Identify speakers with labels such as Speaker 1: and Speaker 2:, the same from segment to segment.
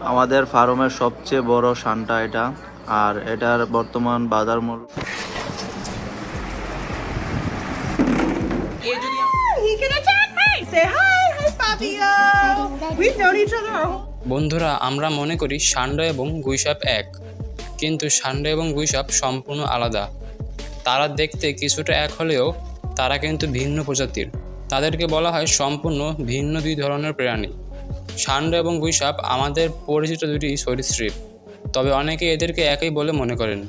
Speaker 1: আমাদের ফার্মের সবচেয়ে বড় সানটা এটা আর এটার বর্তমান বাজার মূল্য
Speaker 2: whole
Speaker 3: বন্ধুরা আমরা মনে করি ষান্ড এবং গুইসাপ এক কিন্তু ষান্ড এবং গুইসাপ সম্পূর্ণ আলাদা। তারা দেখতে কিছুটা এক হলেও তারা কিন্তু ভিন্ন প্রজাতির। তাদেরকে বলা হয় সম্পূর্ণ ভিন্ন দুই ধরনের প্রাণী। ষান্ড এবং গুইসাপ আমাদের পরিচিত দুটি সরীসৃপ। তবে অনেকে এদেরকে একই বলে মনে করেন।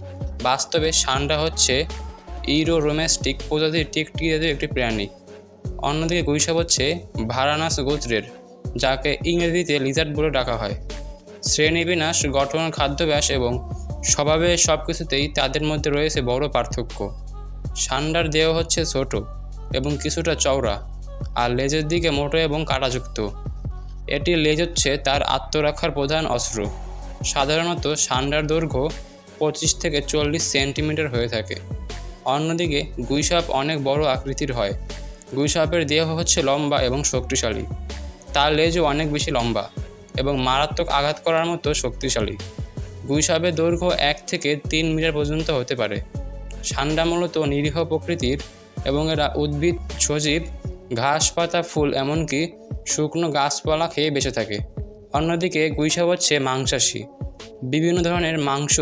Speaker 3: বাস্তবে ষান্ডা হচ্ছে ইরো রোমেস্টিক প্রজাতির টিকটিকি জাতীয় একটি প্রাণী। অন্যদিকে গুইসাপ হচ্ছে ভারানাস গোত্রের, যাকে ইংরেজিতে লিজার্ড বলে ডাকা হয়। শ্রেণীবিন্যাস, গঠন, খাদ্যাভ্যাস এবং স্বভাবে সব কিছুতেই তাদের মধ্যে রয়েছে বড় পার্থক্য। সান্ডার দেহ হচ্ছে ছোট এবং কিছুটা চওড়া, আর লেজের দিকে মোটো এবং কাঁটাযুক্ত। এটি লেজ হচ্ছে তার আত্মরক্ষার প্রধান অস্ত্র। সাধারণত সান্ডার দৈর্ঘ্য পঁচিশ থেকে চল্লিশ সেন্টিমিটার হয়ে থাকে। অন্যদিকে গুইসাপ অনেক বড় আকৃতির হয়। গুইসাপের দেহ হচ্ছে লম্বা এবং শক্তিশালী। তার লেজও অনেক বেশি লম্বা এবং মারাত্মক আঘাত করার মতো শক্তিশালী। গুইসাপের দৈর্ঘ্য এক থেকে তিন মিটার পর্যন্ত হতে পারে। সান্ডা মূলত নিরীহ প্রকৃতির এবং এরা উদ্ভিদ, সজীব, ঘাস, পাতা, ফুল এমনকি শুকনো গাছপালা খেয়ে বেঁচে থাকে। অন্যদিকে গুইসাপ হচ্ছে মাংসাশী। বিভিন্ন ধরনের মাংস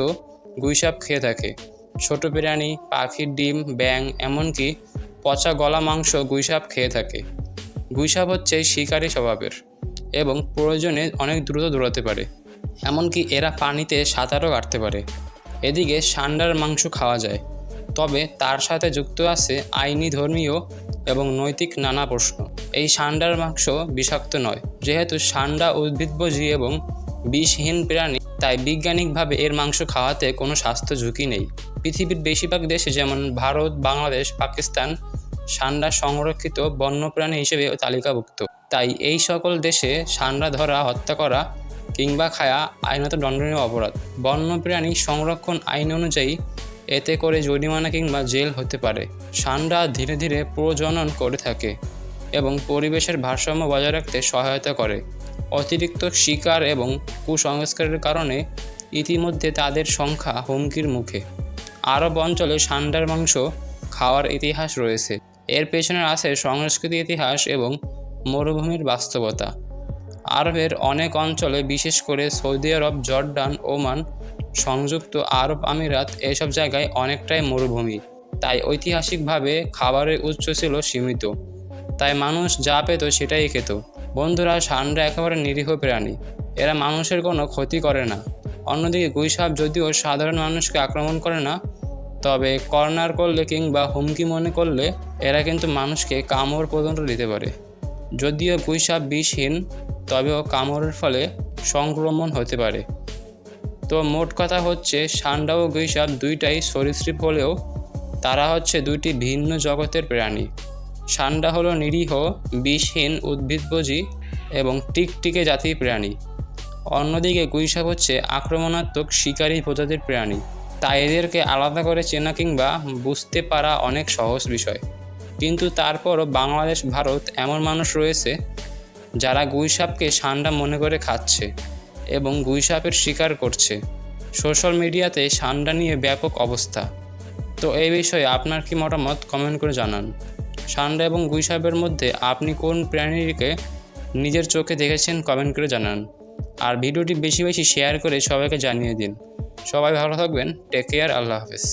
Speaker 3: গুইসাপ খেয়ে থাকে। ছোট প্রাণী পাখির ডিম ব্যাং এমনকি পচা গলা মাংস গুইসাপ খেয়ে থাকে। গুইসাপ হচ্ছে শিকারী স্বভাবের এবং প্রয়োজনে অনেক দ্রুত দৌড়াতে পারে। এমনকি এরা পানিতে সাঁতারও কাটতে পারে। এদিকে সান্ডার মাংস খাওয়া যায়। তবে তার সাথে যুক্ত আছে আইনি ধর্মীয় এবং নৈতিক নানা প্রশ্ন। এই সান্ডার মাংস বিষাক্ত নয়। যেহেতু সান্ডা উদ্ভিদভোজী এবং বিষহীন প্রাণী, তাই বৈজ্ঞানিকভাবে এর মাংস খাওয়াতে কোনো স্বাস্থ্য ঝুঁকি নেই। পৃথিবীর বেশিরভাগ দেশে যেমন ভারত, বাংলাদেশ, পাকিস্তান, সান্ডা সংরক্ষিত বন্যপ্রাণী হিসেবে তালিকাভুক্ত। তাই এই সকল দেশে সান্ডা ধরা, হত্যা করা কিংবা খায়া আইনত দণ্ডনীয় অপরাধ। বন্যপ্রাণী সংরক্ষণ আইন অনুযায়ী এতে করে জরিমানা কিংবা জেল হতে পারে। সান্ডা ধীরে ধীরে প্রজনন করে থাকে এবং পরিবেশের ভারসাম্য বজায় রাখতে সহায়তা করে। অতিরিক্ত শিকার এবং কুসংস্কারের কারণে ইতিমধ্যে তাদের সংখ্যা হুমকির মুখে। আরব অঞ্চলে সান্ডার মাংস খাওয়ার ইতিহাস রয়েছে। এর পেছনে আছে সংস্কৃতি ইতিহাস এবং মরুভূমির বাস্তবতা। আরবের অনেক অঞ্চলে বিশেষ করে সৌদি আরব, জর্ডান, ওমান সংযুক্ত আরব আমিরাত এসব জায়গায় অনেকটাই মরুভূমি। তাই ঐতিহাসিকভাবে খাবারের উৎস ছিল সীমিত। তাই মানুষ যা পেত সেটাই খেত। বন্ধুরা, সান্ডা একেবারে নিরীহ প্রাণী। এরা মানুষের কোনো ক্ষতি করে না। অন্যদিকে গুইসাপ যদিও সাধারণ মানুষকে আক্রমণ করে না, তবে কর্নার করলে কিংবা হুমকি মনে করলে এরা কিন্তু মানুষকে কামড় পর্যন্ত দিতে পারে। যদিও গুইসাপ বিষহীন, তবেও কামড়ের ফলে সংক্রমণ হতে পারে। তো মোট কথা হচ্ছে, সান্ডা ও গুইসাপ দুইটাই সরীসৃপ হলেও তারা হচ্ছে দুইটি ভিন্ন জগতের প্রাণী। সান্ডা হলো নিরীহ, বিষহীন উদ্ভিদভোজী এবং টিকটিকে জাতির প্রাণী। অন্যদিকে গুইসাপ হচ্ছে আক্রমণাত্মক, শিকারী প্রজাতির প্রাণী। তাই এদেরকে আলাদা করে চেনা কিংবা বুঝতে পারা অনেক সহজ বিষয়। কিন্তু তারপরও বাংলাদেশ, ভারত এমন মানুষ রয়েছে যারা গুইসাপকে সান্ডা মনে করে খাচ্ছে। এবং গুইসাপের শিকার করছে। সোশ্যাল মিডিয়াতে সান্ডা নিয়ে ব্যাপক অবস্থা। তো এই বিষয়ে আপনার কি মতামত কমেন্ট করে জানান। সান্ডা এবং গুইসাপের মধ্যে আপনি কোন প্রাণীকে নিজের চোখে দেখেছেন কমেন্ট করে জানান। আর ভিডিওটি বেশি বেশি শেয়ার করে সবাইকে জানিয়ে দিন। সবাই ভালো থাকবেন। টেক কেয়ার আল্লাহ হাফেজ।